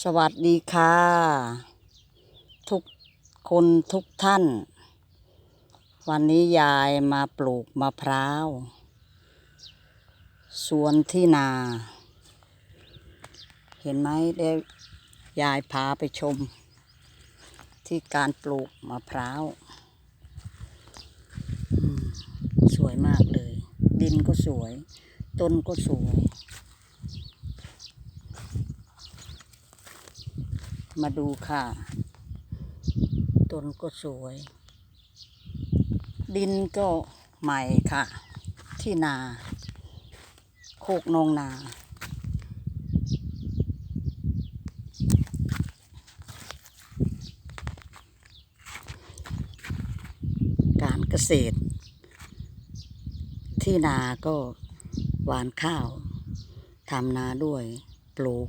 สวัสดีค่ะ ทุกคนทุกท่าน วันนี้ยายมาปลูกมะพร้าวสวนที่นา เห็นไหมเดี๋ยวยายพาไปชม ที่การปลูกมะพร้าวสวยมากเลย ดินก็สวย ต้นก็สวย มาดูค่ะ ต้นก็สวย ดินก็ใหม่ค่ะ ที่นา โคกนองนา การเกษตร ที่นาก็หวานข้าวทำนาด้วยปลูก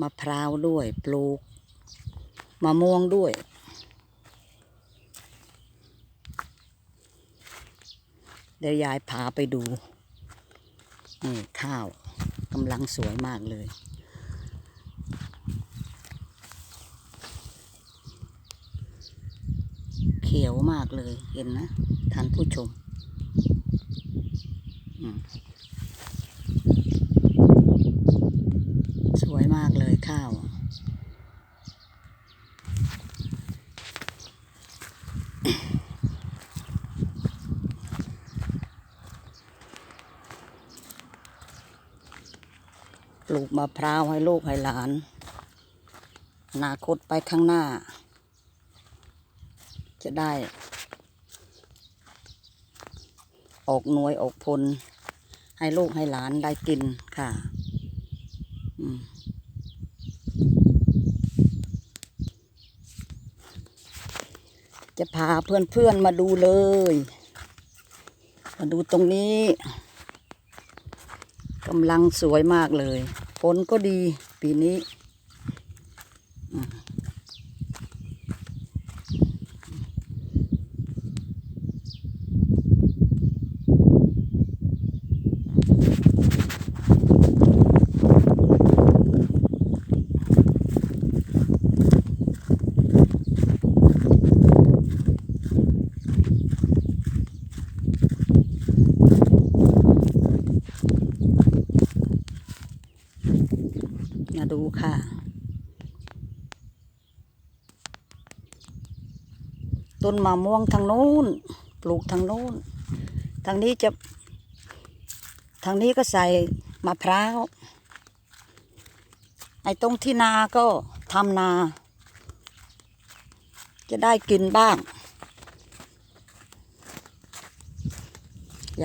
มะพร้าวด้วยปลูกมะม่วงด้วย เดี๋ยวยายพาไปดูนี่ข้าวกำลังสวยมากเลย เขียวมากเลยเห็นนะท่านผู้ชม อืม วยมากเลยข้าว ปลูกมะพร้าวให้ลูกให้หลาน อนาคตไปข้างหน้า จะได้ ออกหน่วยออกพลให้ลูกให้หลานได้กินค่ะ จะพาเพื่อนๆมาดูเลย มาดูตรงนี้กำลังสวยมากเลยฝนก็ดีปีนี้ ค่ะ ต้นมะม่วงทางโน้น ปลูกทางโน้น ทางนี้จะ ทางนี้ก็ใส่มะพร้าว ไอ้ตรงที่นาก็ทำนา จะได้กินบ้าง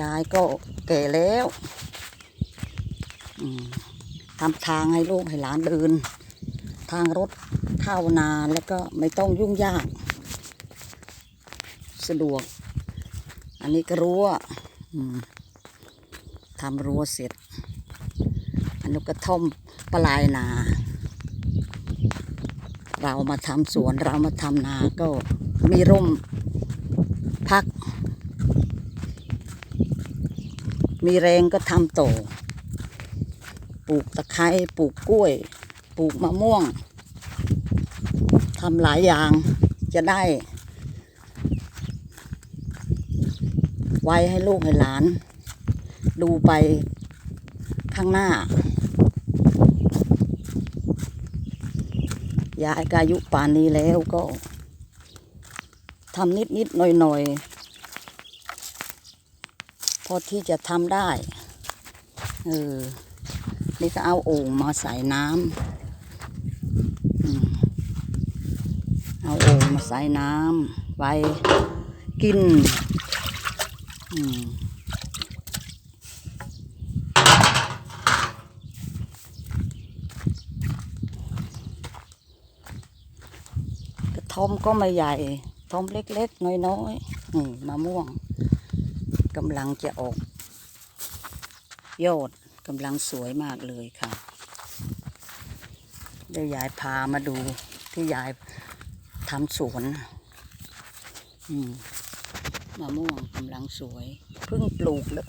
ยายก็แก่แล้ว อืม ทำทางให้ลูกให้หลานเดิน ทางรถเข้านานแล้วก็ไม่ต้องยุ่งยาก สะดวก อันนี้ก็รั้วทำรั้วเสร็จ อันนี้กระท่อมปลายนา เรามาทำสวนเรามาทำนาก็มีร่มพัก มีแรงก็ทำโต ลูกตะไคร้ปลูกกล้วย ปลูกมะม่วงทำหลายอย่างจะได้ ไว้ให้ลูกให้หลาน ดูไปข้างหน้ายายกายุป่านนี้แล้วก็ทำนิดนิดหน่อยหน่อยพอที่จะทำได้ เออ นี่ก็เอาโอ่งมาใส่น้ำเอาโอ่งมาใส่น้ำไว้กินอืมกระท่อมก็ไม่ใหญ่ท่อมเล็กๆ น้อยๆนี่มะม่วงกำลังจะออกยอด กำลังสวยมากเลยค่ะเดี๋ยวยายพามาดูที่ยายทำสวนอืมมะม่วงกำลังสวย เพิ่งปลูกเลย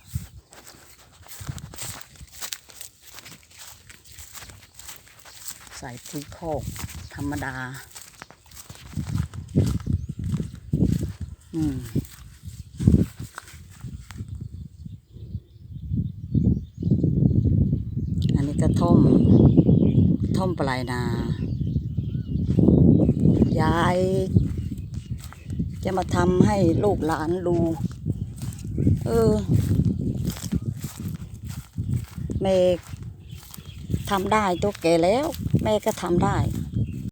สส่ปุ๋ยคกธรรมดา อืม อันนี้ กระท่อมท่อมปลายนา ยาย จะมาทำให้ลูกหลานดูเออแม่ทำได้ตัวแก่แล้ว แม่ก็ทำได้